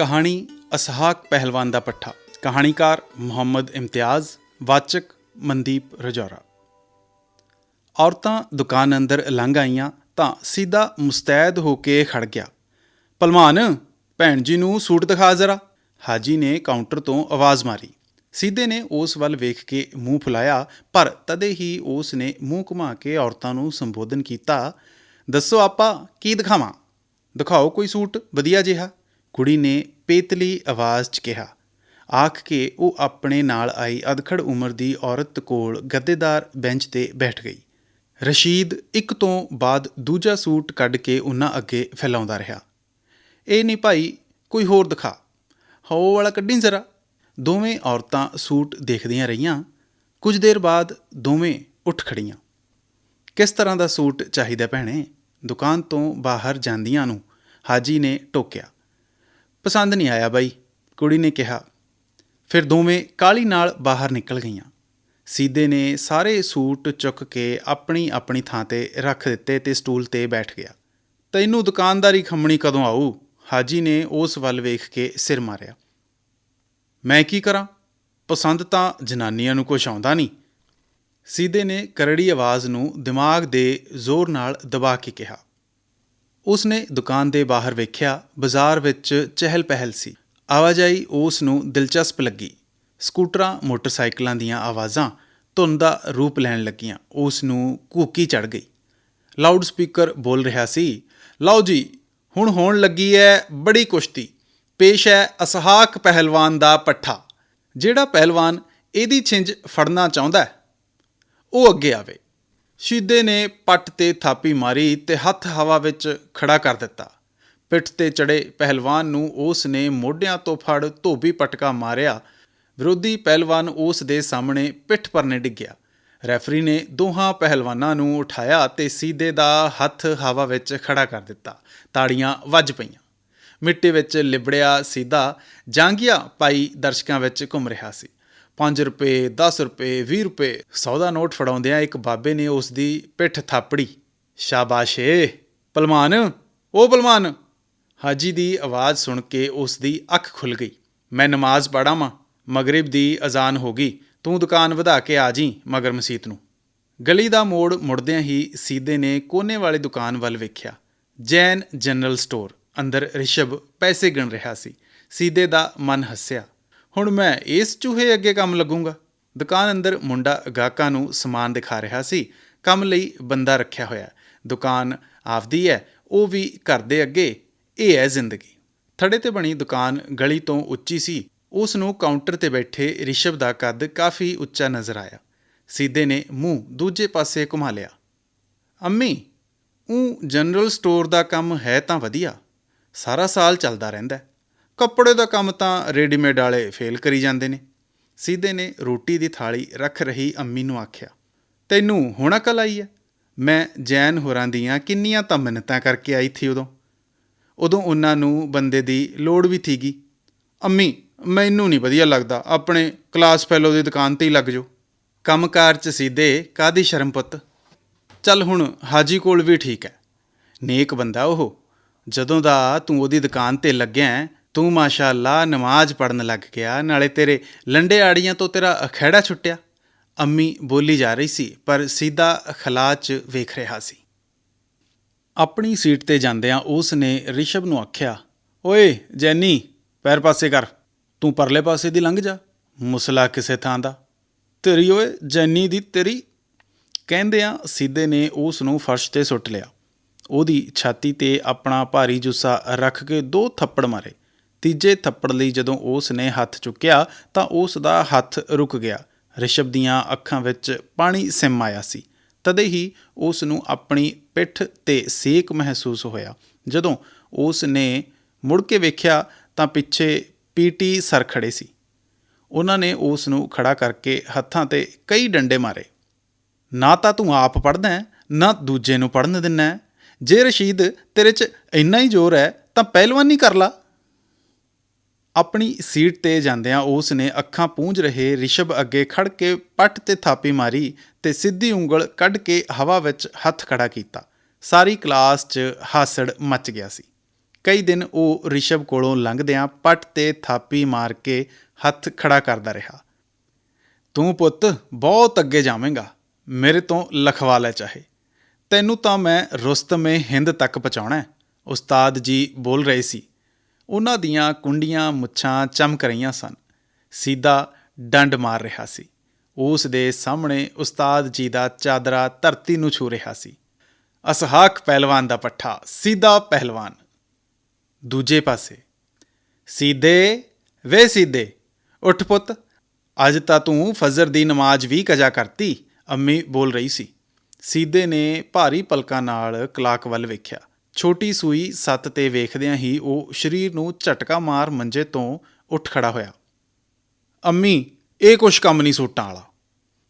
ਕਹਾਣੀ ਅਸਹਾਕ ਪਹਿਲਵਾਨ ਦਾ ਪੱਠਾ। ਕਹਾਣੀਕਾਰ ਮੁਹੰਮਦ ਇਮਤਿਆਜ਼, ਵਾਚਕ ਮਨਦੀਪ ਰਜੌਰਾ। ਔਰਤਾਂ ਦੁਕਾਨ ਅੰਦਰ ਲੰਘ ਆਈਆਂ ਤਾਂ ਸਿੱਧਾ ਮੁਸਤੈਦ ਹੋ ਕੇ ਖੜ ਗਿਆ। ਭਲਵਾਨ ਭੈਣ ਜੀ ਨੂੰ ਸੂਟ ਦਿਖਾ ਜ਼ਰਾ। ਹਾਜੀ ਨੇ ਕਾਊਂਟਰ ਤੋਂ ਆਵਾਜ਼ ਮਾਰੀ। ਸਿੱਧੇ ਨੇ ਉਸ ਵੱਲ ਵੇਖ ਕੇ ਮੂੰਹ ਫੁਲਾਇਆ, ਪਰ ਤਦੇ ਹੀ ਉਸ ਨੇ ਮੂੰਹ ਘੁਮਾ ਕੇ ਔਰਤਾਂ ਨੂੰ ਸੰਬੋਧਨ ਕੀਤਾ, ਦੱਸੋ ਆਪਾ ਕੀ ਦਿਖਾਵਾਂ? ਦਿਖਾਓ ਕੋਈ ਸੂਟ, ਵਧੀਆ ਜਿਹਾ। ਕੁੜੀ ਨੇ ਪੇਤਲੀ ਆਵਾਜ਼ 'ਚ ਕਿਹਾ, ਆਖ ਕੇ ਉਹ ਆਪਣੇ ਨਾਲ ਆਈ ਅਧਖੜ ਉਮਰ ਦੀ ਔਰਤ ਕੋਲ ਗੱਦੇਦਾਰ ਬੈਂਚ ਤੇ ਬੈਠ ਗਈ। ਰਸ਼ੀਦ ਇੱਕ ਤੋਂ ਬਾਅਦ ਦੂਜਾ ਸੂਟ ਕੱਢ ਕੇ ਉਹਨਾਂ ਅੱਗੇ ਫੈਲਾਉਂਦਾ ਰਿਹਾ। ਇਹ ਨਹੀਂ ਭਾਈ, ਕੋਈ ਹੋਰ ਦਿਖਾ। ਹੋ ਵਾਲਾ ਕੱਢੀ ਜ਼ਰਾ। ਦੋਵੇਂ ਔਰਤਾਂ ਸੂਟ ਦੇਖਦੀਆਂ ਰਹੀਆਂ। ਕੁਝ ਦੇਰ ਬਾਅਦ ਦੋਵੇਂ ਉੱਠ ਖੜੀਆਂ। ਕਿਸ ਤਰ੍ਹਾਂ ਦਾ ਸੂਟ ਚਾਹੀਦਾ ਭੈਣੇ? ਦੁਕਾਨ ਤੋਂ ਬਾਹਰ ਜਾਂਦੀਆਂ ਨੂੰ ਹਾਜੀ ਨੇ ਟੋਕਿਆ। ਪਸੰਦ ਨਹੀਂ ਆਇਆ ਬਾਈ। ਕੁੜੀ ਨੇ ਕਿਹਾ। ਫਿਰ ਦੋਵੇਂ ਕਾਲੀ ਨਾਲ ਬਾਹਰ ਨਿਕਲ ਗਈਆਂ। ਸੀਦੇ ਨੇ ਸਾਰੇ ਸੂਟ ਚੁੱਕ ਕੇ ਆਪਣੀ ਆਪਣੀ ਥਾਂ ਤੇ ਰੱਖ ਦਿੱਤੇ ਤੇ ਸਟੂਲ ਤੇ ਬੈਠ ਗਿਆ। ਤੈਨੂੰ ਦੁਕਾਨਦਾਰੀ ਖੰਮਣੀ ਕਦੋਂ ਆਊ? ਹਾਜੀ ਨੇ ਉਸ ਵੱਲ ਵੇਖ ਕੇ ਸਿਰ ਮਾਰਿਆ। ਮੈਂ ਕੀ ਕਰਾਂ? ਪਸੰਦ ਤਾਂ ਜਨਾਨੀਆਂ ਨੂੰ ਕੁਛ ਆਉਂਦਾ ਨਹੀਂ। ਸੀਦੇ ਨੇ ਕਰੜੀ ਆਵਾਜ਼ ਨੂੰ ਦਿਮਾਗ ਦੇ ਜ਼ੋਰ ਨਾਲ ਦਬਾ ਕੇ ਕਿਹਾ। ਉਸਨੇ ਦੁਕਾਨ ਦੇ ਬਾਹਰ ਵੇਖਿਆ, ਬਾਜ਼ਾਰ ਵਿੱਚ ਚਹਿਲ ਪਹਿਲ ਸੀ। ਆਵਾਜਾਈ ਉਸ ਨੂੰ ਦਿਲਚਸਪ ਲੱਗੀ। ਸਕੂਟਰਾਂ, ਮੋਟਰਸਾਈਕਲਾਂ ਦੀਆਂ ਆਵਾਜ਼ਾਂ ਧੁੰਨ ਦਾ ਰੂਪ ਲੈਣ ਲੱਗੀਆਂ। ਉਸ ਨੂੰ ਕੂਕੀ ਚੜ ਗਈ। ਲਾਊਡ ਸਪੀਕਰ ਬੋਲ ਰਿਹਾ ਸੀ, ਲਓ ਜੀ, ਹੁਣ ਹੋਣ ਲੱਗੀ ਹੈ ਬੜੀ ਕੁਸ਼ਤੀ। ਪੇਸ਼ ਹੈ ਅਸਹਾਕ ਪਹਿਲਵਾਨ ਦਾ ਪੱਠਾ। ਜਿਹੜਾ ਪਹਿਲਵਾਨ ਇਹਦੀ ਛਿੰਝ ਫੜਨਾ ਚਾਹੁੰਦਾ ਹੈ, ਉਹ ਅੱਗੇ ਆਵੇ। ਸ਼ੀਦੇ ਨੇ ਪੱਟ ਤੇ ਥਾਪੀ ਮਾਰੀ ਤੇ ਹੱਥ ਹਵਾ ਵਿੱਚ ਖੜਾ ਕਰ ਦਿੱਤਾ। ਪਿੱਠ ਤੇ ਚੜੇ ਪਹਿਲਵਾਨ ਨੂੰ ਉਸ ਨੇ ਮੋਢਿਆਂ ਤੋਂ ਫੜ ਧੋਬੀ ਪਟਕਾ ਮਾਰਿਆ। ਵਿਰੋਧੀ ਪਹਿਲਵਾਨ ਉਸ ਦੇ ਸਾਹਮਣੇ ਪਿੱਠ ਪਰਨੇ ਡਿੱਗਿਆ। ਰੈਫਰੀ ਨੇ ਦੋਹਾਂ ਪਹਿਲਵਾਨਾਂ ਨੂੰ ਉਠਾਇਆ ਤੇ ਸੀਦੇ ਦਾ ਹੱਥ ਹਵਾ ਵਿੱਚ ਖੜਾ ਕਰ ਦਿੱਤਾ। ਤਾੜੀਆਂ ਵੱਜ ਪਈਆਂ। ਮਿੱਟੀ ਵਿੱਚ ਲਿਬੜਿਆ ਸੀਦਾ ਜਾਂਗੀਆ ਪਾਈ ਦਰਸ਼ਕਾਂ ਵਿੱਚ ਘੁੰਮ ਰਿਹਾ ਸੀ। 5 ਰੁਪਏ 10 ਰੁਪਏ 20 ਰੁਪਏ 100 ਦਾ ਨੋਟ ਫੜਾਉਂਦਿਆਂ ਇੱਕ ਬਾਬੇ ਨੇ ਉਸ ਦੀ ਪਿੱਠ ਥਾਪੜੀ। ਸ਼ਾਬਾਸ਼ ਏ। ਭਲਵਾਨ ਉਹ ਪਲਮਾਨ। ਹਾਜੀ ਦੀ ਆਵਾਜ਼ ਸੁਣ ਕੇ ਉਸ ਦੀ ਅੱਖ ਖੁੱਲ ਗਈ। ਮੈਂ ਨਮਾਜ਼ ਪੜ੍ਹਾਂ ਵਾਂ। ਮਗਰਿਬ ਦੀ ਅਜ਼ਾਨ ਹੋ ਗਈ। ਤੂੰ ਦੁਕਾਨ ਵਧਾ ਕੇ ਆ ਜੀ ਮਗਰ ਮਸੀਤ ਨੂੰ। ਗਲੀ ਦਾ ਮੋੜ ਮੁੜਦਿਆਂ ਹੀ ਸੀਦੇ ਨੇ ਕੋਨੇ ਵਾਲੀ ਦੁਕਾਨ ਵੱਲ ਵੇਖਿਆ। Jain general store. ਅੰਦਰ ਰਿਸ਼ਭ ਪੈਸੇ ਗਿਣ ਰਿਹਾ ਸੀ। ਸੀਦੇ ਦਾ ਮਨ ਹੱਸਿਆ। ਹੁਣ ਮੈਂ ਇਸ ਚੂਹੇ ਅੱਗੇ ਕੰਮ ਲੱਗੂੰਗਾ। ਦੁਕਾਨ ਅੰਦਰ ਮੁੰਡਾ ਗਾਹਕਾਂ ਨੂੰ ਸਮਾਨ ਦਿਖਾ ਰਿਹਾ ਸੀ। ਕੰਮ ਲਈ ਬੰਦਾ ਰੱਖਿਆ ਹੋਇਆ। ਦੁਕਾਨ ਆਪਦੀ ਹੈ, ਉਹ ਵੀ ਘਰ ਦੇ ਅੱਗੇ। ਇਹ ਹੈ ਜ਼ਿੰਦਗੀ। ਥੜੇ ਤੇ ਬਣੀ ਦੁਕਾਨ ਗਲੀ ਤੋਂ ਉੱਚੀ ਸੀ। ਉਸ ਨੂੰ ਕਾਊਂਟਰ ਤੇ ਬੈਠੇ ਰਿਸ਼ਵ ਦਾ ਕੱਦ ਕਾਫੀ ਉੱਚਾ ਨਜ਼ਰ ਆਇਆ। ਸੀਦੇ ਨੇ ਮੂੰਹ ਦੂਜੇ ਪਾਸੇ ਘੁਮਾ ਲਿਆ। ਅੰਮੀ ਉਹ ਜਨਰਲ ਸਟੋਰ ਦਾ ਕੰਮ ਹੈ ਤਾਂ ਵਧੀਆ। ਸਾਰਾ ਸਾਲ ਚੱਲਦਾ ਰਹਿੰਦਾ ਕੱਪੜੇ ਦਾ ਕੰਮ ਤਾਂ ਰੈਡੀਮੇਡ ਵਾਲੇ ਫੇਲ ਕਰੀ ਜਾਂਦੇ ਨੇ। ਸਿੱਧੇ ਨੇ ਰੋਟੀ ਦੀ ਥਾਲੀ ਰੱਖ ਰਹੀ ਅੰਮੀ ਨੂੰ ਆਖਿਆ, ਤੈਨੂੰ ਹੁਣ ਅਕਲ ਆਈ ਹੈ ਮੈਂ ਜੈਨ ਹੋਰਾਂ ਦੀਆਂ ਕਿੰਨੀਆਂ ਤਾਂ ਮਿੰਨਤਾਂ ਕਰਕੇ ਆਈ ਥੀ ਉਦੋਂ। ਉਦੋਂ ਉਹਨਾਂ ਨੂੰ ਬੰਦੇ ਦੀ ਲੋੜ ਵੀ ਥੀਗੀ। ਅੰਮੀ, ਮੈਨੂੰ ਨਹੀਂ ਵਧੀਆ ਲੱਗਦਾ, ਆਪਣੇ ਕਲਾਸ ਫੈਲੋ ਦੀ ਦੁਕਾਨ ਤੇ ਹੀ ਲੱਗ ਜਾਓ। ਕੰਮਕਾਰ ਚ ਸਿੱਧੇ ਕਾਦੀ ਸ਼ਰਮ ਪੁੱਤ? ਚੱਲ ਹੁਣ ਹਾਜੀ ਕੋਲ ਵੀ ਠੀਕ ਹੈ ਨੇਕ ਬੰਦਾ ਉਹ। ਜਦੋਂ ਦਾ ਤੂੰ ਉਹਦੀ ਦੁਕਾਨ ਤੇ ਲੱਗਿਆ ਤੂੰ ਮਾਸ਼ਾਅੱਲਾ ਨਮਾਜ਼ ਪੜਨ ਲੱਗ ਗਿਆ, ਨਾਲੇ ਤੇਰੇ ਲੰਡੇ ਆੜੀਆਂ ਤੋਂ ਤੇਰਾ ਅਖੈੜਾ ਛੁੱਟਿਆ। ਅੰਮੀ ਬੋਲੀ ਜਾ ਰਹੀ ਸੀ, ਪਰ ਸਿੱਧਾ ਖਲਾ 'ਚ ਵੇਖ ਰਿਹਾ ਸੀ। ਆਪਣੀ ਸੀਟ ਤੇ ਜਾਂਦਿਆਂ ਉਸ ਨੇ ਰਿਸ਼ਭ ਨੂੰ ਆਖਿਆ, ਓਏ ਜੈਨੀ, ਪੈਰ ਪਾਸੇ ਕਰ। ਤੂੰ ਪਰਲੇ ਪਾਸੇ ਦੀ ਲੰਘ ਜਾ, ਮੁਸਲਾ ਕਿਸੇ ਥਾਂ ਦਾ। ਤੇਰੀ ਓਏ ਜੈਨੀ ਦੀ ਤੇਰੀ। ਕਹਿੰਦਿਆਂ ਸਿੱਧੇ ਨੇ ਉਸ ਨੂੰ ਫਰਸ਼ ਤੇ ਸੁੱਟ ਲਿਆ। ਉਹਦੀ ਛਾਤੀ ਤੇ ਆਪਣਾ ਭਾਰੀ ਜੁੱਸਾ ਰੱਖ ਕੇ ਦੋ ਥੱਪੜ ਮਾਰੇ। ਤੀਜੇ ਥੱਪੜ ਲਈ ਜਦੋਂ ਉਸ ਨੇ ਹੱਥ ਚੁੱਕਿਆ ਤਾਂ ਉਸ ਦਾ ਹੱਥ ਰੁਕ ਗਿਆ। ਰਿਸ਼ਭ ਦੀਆਂ ਅੱਖਾਂ ਵਿੱਚ ਪਾਣੀ ਸਿਮ ਆਇਆ ਸੀ। ਤਦੇ ਹੀ ਉਸ ਨੂੰ ਆਪਣੀ ਪਿੱਠ ਤੇ ਸੇਕ ਮਹਿਸੂਸ ਹੋਇਆ। ਜਦੋਂ ਉਸ ਨੇ ਮੁੜ ਕੇ ਵੇਖਿਆ ਤਾਂ ਪਿੱਛੇ ਪੀਟੀ ਸਰ ਖੜੇ ਸੀ। ਉਹਨਾਂ ਨੇ ਉਸ ਨੂੰ ਖੜਾ ਕਰਕੇ ਹੱਥਾਂ ਤੇ ਕਈ ਡੰਡੇ ਮਾਰੇ। ਨਾ ਤਾਂ ਤੂੰ ਆਪ ਪੜਦਾ ਨਾ ਦੂਜੇ ਨੂੰ ਪੜਨ ਦਿੰਦਾ ਜੇ ਰਸ਼ੀਦ ਤੇਰੇ 'ਚ ਇੰਨਾ ਹੀ ਜ਼ੋਰ ਹੈ ਤਾਂ ਪਹਿਲਵਾਨੀ ਕਰ ਲਾ। ਆਪਣੀ ਸੀਟ ਤੇ ਜਾਂਦਿਆਂ ਉਸ ਨੇ ਅੱਖਾਂ ਪੂੰਝ ਰਹੇ ਰਿਸ਼ਭ ਅੱਗੇ ਖੜ ਕੇ ਪੱਟ ਤੇ ਥਾਪੀ ਮਾਰੀ ਤੇ ਸਿੱਧੀ ਉਂਗਲ ਕੱਢ ਕੇ ਹਵਾ ਵਿੱਚ ਹੱਥ ਖੜਾ ਕੀਤਾ। ਸਾਰੀ ਕਲਾਸ 'ਚ ਹਾਸੜ ਮਚ ਗਿਆ ਸੀ। ਕਈ ਦਿਨ ਉਹ ਰਿਸ਼ਵ ਕੋਲੋਂ ਲੰਘਦਿਆਂ ਪੱਟ ਤੇ ਥਾਪੀ ਮਾਰ ਕੇ ਹੱਥ ਖੜਾ ਕਰਦਾ ਰਿਹਾ। ਤੂੰ ਪੁੱਤ, ਬਹੁਤ ਅੱਗੇ ਜਾਵੇਂਗਾ। ਮੇਰੇ ਤੋਂ ਲਖਵਾ ਲੈ ਚਾਹੇ। ਤੈਨੂੰ ਤਾਂ ਮੈਂ ਰੁਸਤਮੇ ਹਿੰਦ ਤੱਕ ਪਹੁੰਚਾਉਣਾ ਉਸਤਾਦ ਜੀ ਬੋਲ ਰਹੇ ਸੀ। ਉਹਨਾਂ ਦੀਆਂ ਕੁੰਡੀਆਂ ਮੁੱਛਾਂ ਚਮਕ ਰਹੀਆਂ ਸਨ। ਸਿੱਧਾ ਡੰਡ ਮਾਰ ਰਿਹਾ ਸੀ। ਉਸ ਦੇ ਸਾਹਮਣੇ ਉਸਤਾਦ ਜੀ ਦਾ ਚਾਦਰਾ ਧਰਤੀ ਨੂੰ ਛੂ ਰਿਹਾ ਸੀ। ਅਸਹਾਕ ਪਹਿਲਵਾਨ ਦਾ ਪੱਠਾ ਸਿੱਧਾ ਪਹਿਲਵਾਨ। ਦੂਜੇ ਪਾਸੇ ਸਿੱਧੇ ਵੇ ਸਿੱਧੇ ਉੱਠ ਪੁੱਤ, ਅੱਜ ਤਾਂ ਤੂੰ ਫਜਰ ਦੀ ਨਮਾਜ਼ ਵੀ ਕਜਾ ਕਰਤੀ, ਅੰਮੀ ਬੋਲ ਰਹੀ ਸੀ। ਸਿੱਧੇ ਨੇ ਭਾਰੀ ਪਲਕਾਂ ਨਾਲ ਕਲਾਕ ਵੱਲ ਵੇਖਿਆ। ਛੋਟੀ ਸੂਈ ਸੱਤ ਤੇ ਵੇਖਦਿਆਂ ਹੀ ਉਹ ਸਰੀਰ ਨੂੰ ਝਟਕਾ ਮਾਰ ਮੰਜੇ ਤੋਂ ਉੱਠ ਖੜਾ ਹੋਇਆ। ਅੰਮੀ, ਇਹ ਕੁਛ ਕੰਮ ਨਹੀਂ ਸੂਟਾਂ ਵਾਲਾ।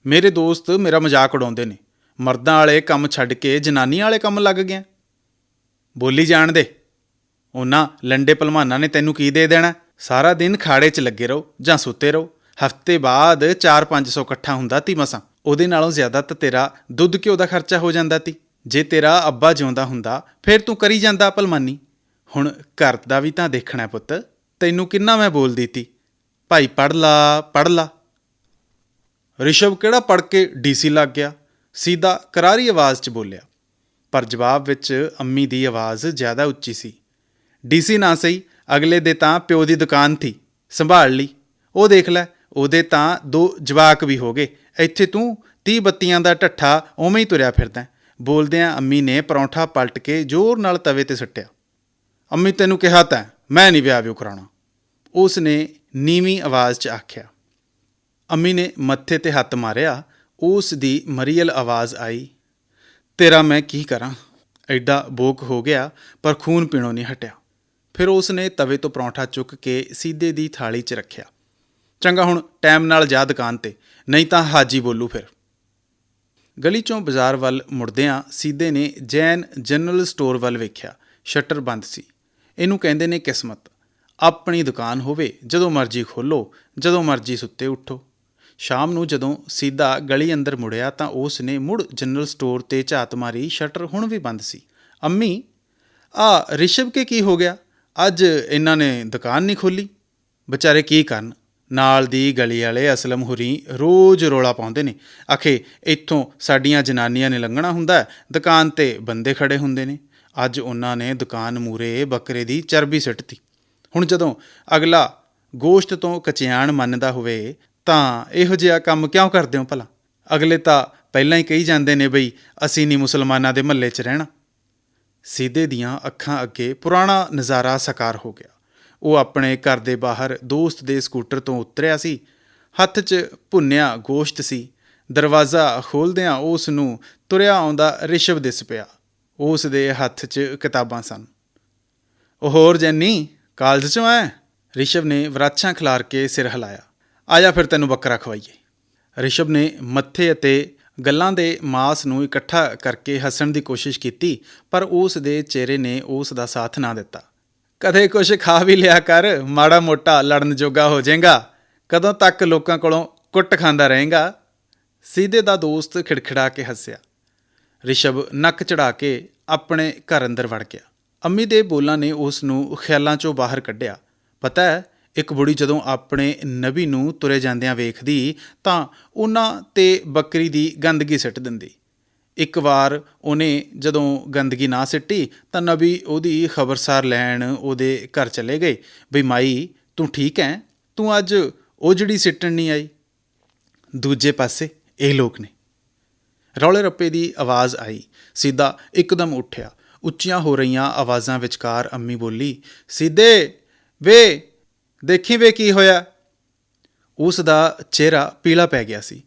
ਮੇਰੇ ਦੋਸਤ ਮੇਰਾ ਮਜ਼ਾਕ ਉਡਾਉਂਦੇ ਨੇ। ਮਰਦਾਂ ਵਾਲੇ ਕੰਮ ਛੱਡ ਕੇ ਜਨਾਨੀਆਂ ਵਾਲੇ ਕੰਮ ਲੱਗ ਗਿਆ ਬੋਲੀ ਜਾਣ ਦੇ। ਉਹਨਾਂ ਲੰਡੇ ਭਲਵਾਨਾਂ ਨੇ ਤੈਨੂੰ ਕੀ ਦੇ ਦੇਣਾ? ਸਾਰਾ ਦਿਨ ਖਾੜੇ 'ਚ ਲੱਗੇ ਰਹੋ ਜਾਂ ਸੁੱਤੇ ਰਹੋ। ਹਫ਼ਤੇ ਬਾਅਦ 4-500 ਇਕੱਠਾ ਹੁੰਦਾ ਤੀ ਮਸਾਂ। ਉਹਦੇ ਨਾਲੋਂ ਜ਼ਿਆਦਾ ਤਾਂ ਤੇਰਾ ਦੁੱਧ ਘਿਓ ਦਾ ਖਰਚਾ ਹੋ ਜਾਂਦਾ ਤੀ। ਜੇ ਤੇਰਾ ਅੱਬਾ ਜਿਉਂਦਾ ਹੁੰਦਾ, ਫਿਰ ਤੂੰ ਕਰੀ ਜਾਂਦਾ ਭਲਮਾਨੀ। ਹੁਣ ਘਰ ਦਾ ਵੀ ਤਾਂ ਦੇਖਣਾ ਪੁੱਤ, ਤੈਨੂੰ ਕਿੰਨਾ ਮੈਂ ਬੋਲ ਦਿੱਤੀ। ਭਾਈ ਪੜ ਲਾ ਪੜ ਲਾ। ਰਿਸ਼ਵ ਕਿਹੜਾ ਪੜ ਕੇ ਡੀਸੀ ਲੱਗ ਗਿਆ? ਸਿੱਧਾ ਕਰਾਰੀ ਆਵਾਜ਼ 'ਚ ਬੋਲਿਆ। ਪਰ ਜਵਾਬ ਵਿੱਚ ਅੰਮੀ ਦੀ ਆਵਾਜ਼ ਜ਼ਿਆਦਾ ਉੱਚੀ ਸੀ। ਡੀਸੀ ਨਾ ਸਹੀ, ਅਗਲੇ ਦੇ ਤਾਂ ਪਿਓ ਦੀ ਦੁਕਾਨ ਥੀ। ਸੰਭਾਲ ਲਈ। ਉਹ ਦੇਖ ਲੈ, ਉਹਦੇ ਤਾਂ ਦੋ ਜਵਾਕ ਵੀ ਹੋ ਗਏ। ਇੱਥੇ ਤੂੰ 30 ਬੱਤੀਆਂ ਦਾ ਢੱਠਾ ਉਵੇਂ ਹੀ ਤੁਰਿਆ ਫਿਰਦਾ ਬੋਲਦਿਆਂ ਅੰਮੀ ਨੇ ਪਰੌਂਠਾ ਪਲਟ ਕੇ ਜ਼ੋਰ ਨਾਲ ਤਵੇ ਤੇ ਸੁੱਟਿਆ। ਅੰਮੀ ਤੈਨੂੰ ਕਿਹਾ ਤਾਂ ਮੈਂ ਨਹੀਂ ਵਿਆਹ ਵਿਓ ਕਰਾਉਣਾ। ਉਸ ਨੇ ਨੀਵੀਂ ਆਵਾਜ਼ 'ਚ ਆਖਿਆ। ਅੰਮੀ ਨੇ ਮੱਥੇ ਤੇ ਹੱਥ ਮਾਰਿਆ। ਉਸ ਦੀ ਮਰੀਅਲ ਆਵਾਜ਼ ਆਈ, ਤੇਰਾ ਮੈਂ ਕੀ ਕਰਾਂ? ਐਡਾ ਬੋਕ ਹੋ ਗਿਆ, ਪਰ ਖੂਨ ਪੀਣੋਂ ਨਹੀਂ ਹਟਿਆ। ਫਿਰ ਉਸ ਨੇ ਤਵੇ ਤੋਂ ਪਰੌਂਠਾ ਚੁੱਕ ਕੇ ਸੀਧੇ ਦੀ ਥਾਲੀ 'ਚ ਰੱਖਿਆ। ਚੰਗਾ, ਹੁਣ ਟਾਈਮ ਨਾਲ ਜਾ ਦੁਕਾਨ ਤੇ, ਨਹੀਂ ਤਾਂ ਹਾਜੀ ਬੋਲੂ ਫਿਰ। ਗਲੀ ਚੋਂ ਬਾਜ਼ਾਰ ਵੱਲ ਮੁੜਦਿਆਂ ਸੀਧੇ ਨੇ ਜੈਨ ਜਨਰਲ ਸਟੋਰ ਵੱਲ ਵੇਖਿਆ। ਸ਼ਟਰ ਬੰਦ ਸੀ। ਇਹਨੂੰ ਕਹਿੰਦੇ ਨੇ ਕਿਸਮਤ। ਆਪਣੀ ਦੁਕਾਨ ਹੋਵੇ, ਜਦੋਂ ਮਰਜ਼ੀ ਖੋਲੋ ਜਦੋਂ ਮਰਜ਼ੀ ਸੁੱਤੇ ਉੱਠੋ। ਸ਼ਾਮ ਨੂੰ ਜਦੋਂ ਸਿੱਧਾ ਗਲੀ ਅੰਦਰ ਮੁੜਿਆ ਤਾਂ ਉਸ ਨੇ ਮੁੜ ਜਨਰਲ ਸਟੋਰ ਤੇ ਝਾਤ ਮਾਰੀ, ਸ਼ਟਰ ਹੁਣ ਵੀ ਬੰਦ ਸੀ। ਅੰਮੀ, ਆ ਰਿਸ਼ਵ ਕੇ ਕੀ ਹੋ ਗਿਆ? ਅੱਜ ਇਹਨਾਂ ਨੇ ਦੁਕਾਨ ਨਹੀਂ ਖੋਲੀ ਵਿਚਾਰੇ ਕੀ ਕਰਨ? ਨਾਲ ਦੀ ਗਲੀ ਵਾਲੇ ਅਸਲਮ ਹੁਰੀ ਰੋਜ਼ ਰੋਲਾ ਪਾਉਂਦੇ ਨੇ। ਆਖੇ, ਇੱਥੋਂ ਸਾਡੀਆਂ ਜਨਾਨੀਆਂ ਨੇ ਲੰਘਣਾ ਹੁੰਦਾ ਦੁਕਾਨ ਤੇ ਬੰਦੇ ਖੜੇ ਹੁੰਦੇ ਨੇ। ਅੱਜ ਉਹਨਾਂ ਨੇ ਦੁਕਾਨ ਮੂਰੇ ਬੱਕਰੇ ਦੀ ਚਰਬੀ ਸਿੱਟਤੀ। ਹੁਣ ਜਦੋਂ ਅਗਲਾ ਗੋਸ਼ਤ ਤੋਂ ਕਚਿਆਣ ਮੰਨਦਾ ਹੋਵੇ, ਤਾਂ ਇਹੋ ਜਿਹਾ ਕੰਮ ਕਿਉਂ ਕਰਦੇ ਹੋ ਭਲਾ? ਅਗਲੇ ਤਾਂ ਪਹਿਲਾਂ ਹੀ ਕਹੀ ਜਾਂਦੇ ਨੇ ਬਈ, ਅਸੀਂ ਨਹੀਂ ਮੁਸਲਮਾਨਾਂ ਦੇ ਮਹੱਲੇ 'ਚ ਰਹਿਣਾ। ਸਿੱਧੇ ਦੀਆਂ ਅੱਖਾਂ ਅੱਗੇ ਪੁਰਾਣਾ ਨਜ਼ਾਰਾ ਸਾਕਾਰ ਹੋ ਗਿਆ। ਉਹ ਆਪਣੇ ਘਰ ਦੇ ਬਾਹਰ ਦੋਸਤ ਦੇ ਸਕੂਟਰ ਤੋਂ ਉਤਰਿਆ ਸੀ। ਹੱਥ 'ਚ ਭੁੰਨਿਆ ਗੋਸ਼ਤ ਸੀ। ਦਰਵਾਜ਼ਾ ਖੋਲਦਿਆਂ ਉਸ ਨੂੰ ਤੁਰਿਆ ਆਉਂਦਾ ਰਿਸ਼ਵ ਦਿਸ ਪਿਆ। ਉਸ ਦੇ ਹੱਥ 'ਚ ਕਿਤਾਬਾਂ ਸਨ। ਉਹ ਹੋਰ ਜੈਨੀ, ਕਾਲਜ 'ਚੋਂ ਆਇਆ ਰਿਸ਼ਵ ਨੇ ਵਰਾਛਾਂ ਖਿਲਾਰ ਕੇ ਸਿਰ ਹਿਲਾਇਆ। ਆਇਆ ਫਿਰ ਤੈਨੂੰ ਬੱਕਰਾ ਖਵਾਈਏ। ਰਿਸ਼ਵ ਨੇ ਮੱਥੇ ਅਤੇ ਗੱਲਾਂ ਦੇ ਮਾਸ ਨੂੰ ਇਕੱਠਾ ਕਰਕੇ ਹੱਸਣ ਦੀ ਕੋਸ਼ਿਸ਼ ਕੀਤੀ, ਪਰ ਉਸ ਦੇ ਚਿਹਰੇ ਨੇ ਉਸ ਦਾ ਸਾਥ ਨਾ ਦਿੱਤਾ। ਕਦੇ ਕੁਛ ਖਾ ਵੀ ਲਿਆ ਕਰ, ਮਾੜਾ ਮੋਟਾ ਲੜਨ ਜੋਗਾ ਹੋ ਜਾਏਗਾ। ਕਦੋਂ ਤੱਕ ਲੋਕਾਂ ਕੋਲੋਂ ਕੁੱਟ ਖਾਂਦਾ ਰਹੇਗਾ? ਸਿੱਧੇ ਦਾ ਦੋਸਤ ਖਿੜਖਿੜਾ ਕੇ ਹੱਸਿਆ। ਰਿਸ਼ਵ ਨੱਕ ਚੜਾ ਕੇ ਆਪਣੇ ਘਰ ਅੰਦਰ ਵੜ ਗਿਆ। ਅੰਮੀ ਦੇ ਬੋਲਾਂ ਨੇ ਉਸ ਨੂੰ ਖਿਆਲਾਂ ਚੋਂ ਬਾਹਰ ਕੱਢਿਆ। ਪਤਾ ਹੈ, ਇੱਕ ਬੁੜੀ ਜਦੋਂ ਆਪਣੇ ਨਬੀ ਨੂੰ ਤੁਰੇ ਜਾਂਦਿਆਂ ਵੇਖਦੀ, ਤਾਂ ਉਹਨਾਂ ਤੇ ਬੱਕਰੀ ਦੀ ਗੰਦਗੀ ਸਿੱਟ ਦਿੰਦੀ। ਇੱਕ ਵਾਰ ਉਹਨੇ ਜਦੋਂ ਗੰਦਗੀ ਨਾ ਸਿੱਟੀ ਤਾਂ ਨਬੀ ਉਹਦੀ ਖਬਰਸਾਰ ਲੈਣ ਉਹਦੇ ਘਰ ਚਲੇ ਗਏ, ਬਈ ਮਾਈ, ਤੂੰ ਠੀਕ ਹੈ? ਤੂੰ ਅੱਜ ਉਹ ਜਿਹੜੀ ਸਿੱਟਣ ਨਹੀਂ ਆਈ? ਦੂਜੇ ਪਾਸੇ ਇਹ ਲੋਕ ਨੇ। ਰੌਲੇ ਰੱਪੇ ਦੀ ਆਵਾਜ਼ ਆਈ। ਸਿੱਧਾ ਇੱਕਦਮ ਉੱਠਿਆ। ਉੱਚੀਆਂ ਹੋ ਰਹੀਆਂ ਆਵਾਜ਼ਾਂ ਵਿਚਕਾਰ ਅੰਮੀ ਬੋਲੀ ਸਿੱਧੇ ਵੇ, ਦੇਖੀ ਵੇ ਕੀ ਹੋਇਆ? ਉਸ ਦਾ ਚਿਹਰਾ ਪੀਲਾ ਪੈ ਗਿਆ ਸੀ।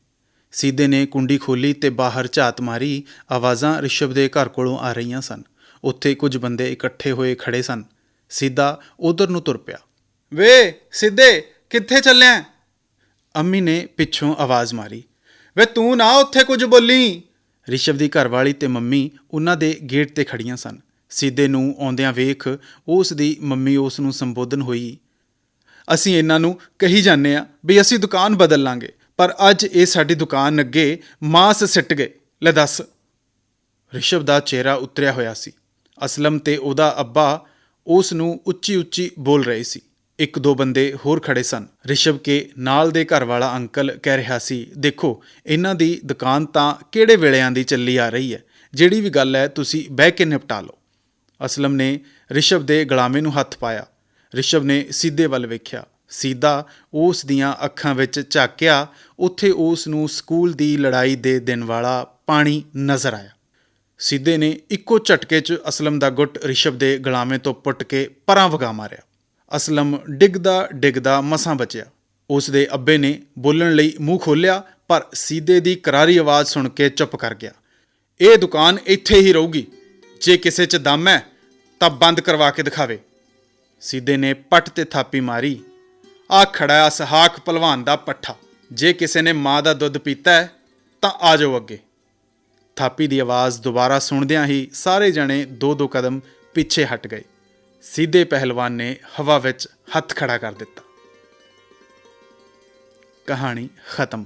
ਸਿੱਧੇ ਨੇ ਕੁੰਡੀ ਖੋਲੀ ਤੇ ਬਾਹਰ ਝਾਤ ਮਾਰੀ, ਆਵਾਜ਼ਾਂ ਰਿਸ਼ਵ ਦੇ ਘਰ ਕੋਲੋਂ ਆ ਰਹੀਆਂ ਸਨ। ਉੱਥੇ ਕੁਝ ਬੰਦੇ ਇਕੱਠੇ ਹੋਏ ਖੜੇ ਸਨ। ਸਿੱਧਾ ਉਧਰ ਨੂੰ ਤੁਰ ਪਿਆ। ਵੇ ਸਿੱਧੇ ਕਿੱਥੇ ਚੱਲਿਆ? ਅੰਮੀ ਨੇ ਪਿੱਛੋਂ ਆਵਾਜ਼ ਮਾਰੀ। ਵੇ, ਤੂੰ ਨਾ ਉੱਥੇ ਕੁਝ ਬੋਲੀ? ਰਿਸ਼ਵ ਦੀ ਘਰਵਾਲੀ ਤੇ ਮੰਮੀ ਉਹਨਾਂ ਦੇ ਗੇਟ ਤੇ ਖੜੀਆਂ ਸਨ। ਸਿੱਧੇ ਨੂੰ ਆਉਂਦਿਆਂ ਵੇਖ ਉਸ ਦੀ ਮੰਮੀ ਉਸ ਨੂੰ ਸੰਬੋਧਨ ਹੋਈ, ਅਸੀਂ ਇਹਨਾਂ ਨੂੰ ਕਹੀ ਜਾਂਦੇ ਆ ਵੀ ਅਸੀਂ ਦੁਕਾਨ ਬਦਲ ਲਾਂਗੇ। ਪਰ ਅੱਜ ਇਹ ਸਾਡੀ ਦੁਕਾਨ ਅੱਗੇ ਮਾਸ ਸਿੱਟ ਗਏ। ਲੈ ਦੱਸ। ਰਿਸ਼ਵ ਦਾ ਚਿਹਰਾ ਉਤਰਿਆ ਹੋਇਆ ਸੀ। ਅਸਲਮ ਤੇ ਉਹਦਾ ਅੱਬਾ ਉਸ ਨੂੰ ਉੱਚੀ ਉੱਚੀ ਬੋਲ ਰਹੇ ਸੀ। ਇੱਕ ਦੋ ਬੰਦੇ ਹੋਰ ਖੜੇ ਸਨ। ਰਿਸ਼ਵ ਕੇ ਨਾਲ ਦੇ ਘਰ ਵਾਲਾ ਅੰਕਲ ਕਹਿ ਰਿਹਾ ਸੀ, ਦੇਖੋ, ਇਹਨਾਂ ਦੀ ਦੁਕਾਨ ਤਾਂ ਕਿਹੜੇ ਵੇਲਿਆਂ ਦੀ ਚੱਲੀ ਆ ਰਹੀ ਹੈ? ਜਿਹੜੀ ਵੀ ਗੱਲ ਹੈ, ਤੁਸੀਂ ਬਹਿ ਕੇ ਨਿਪਟਾ ਲਓ। ਅਸਲਮ ਨੇ ਰਿਸ਼ਵ ਦੇ ਗਲਾਮੇ ਨੂੰ ਹੱਥ ਪਾਇਆ। ਰਿਸ਼ਵ ਨੇ ਸਿੱਧੇ ਵੱਲ ਵੇਖਿਆ। ਸਿੱਧਾ ਉਸ ਦੀਆਂ ਅੱਖਾਂ ਵਿੱਚ ਝਾਕਿਆ, ਉੱਥੇ ਉਸ ਨੂੰ ਸਕੂਲ ਦੀ ਲੜਾਈ ਦੇ ਦਿਨ ਵਾਲਾ ਪਾਣੀ ਨਜ਼ਰ ਆਇਆ। ਸਿੱਧੇ ਨੇ ਇੱਕੋ ਝਟਕੇ 'ਚ ਅਸਲਮ ਦਾ ਗੁੱਟ ਰਿਸ਼ਵ ਦੇ ਗਲਾਮੇ ਤੋਂ ਪੁੱਟ ਕੇ ਪਰਾਂ ਵਗਾ ਮਾਰਿਆ। ਅਸਲਮ ਡਿੱਗਦਾ ਡਿੱਗਦਾ ਮਸਾਂ ਬਚਿਆ। ਉਸ ਦੇ ਅੱਬੇ ਨੇ ਬੋਲਣ ਲਈ ਮੂੰਹ ਖੋਲ੍ਹਿਆ, ਪਰ ਸਿੱਧੇ ਦੀ ਕਰਾਰੀ ਆਵਾਜ਼ ਸੁਣ ਕੇ ਚੁੱਪ ਕਰ ਗਿਆ। ਇਹ ਦੁਕਾਨ ਇੱਥੇ ਹੀ ਰਹੂਗੀ। ਜੇ ਕਿਸੇ 'ਚ ਦਮ ਹੈ, ਤਾਂ ਬੰਦ ਕਰਵਾ ਕੇ ਦਿਖਾਵੇ। ਸਿੱਧੇ ਨੇ ਪੱਟ ਤੇ ਥਾਪੀ ਮਾਰੀ। ਆ ਖੜਾ ਆ ਸਹਾਕ ਪਹਿਲਵਾਨ ਦਾ ਪੱਠਾ। ਜੇ ਕਿਸੇ ਨੇ ਮਾਂ ਦਾ ਦੁੱਧ ਪੀਤਾ ਹੈ, ਤਾਂ ਆ ਜਾਓ ਅੱਗੇ। ਥਾਪੀ ਦੀ ਆਵਾਜ਼ ਦੁਬਾਰਾ ਸੁਣਦਿਆਂ ਹੀ ਸਾਰੇ ਜਣੇ ਦੋ ਦੋ ਕਦਮ ਪਿੱਛੇ ਹਟ ਗਏ। ਸਿੱਧੇ ਪਹਿਲਵਾਨ ਨੇ ਹਵਾ ਵਿੱਚ ਹੱਥ ਖੜਾ ਕਰ ਦਿੱਤਾ। ਕਹਾਣੀ ਖਤਮ।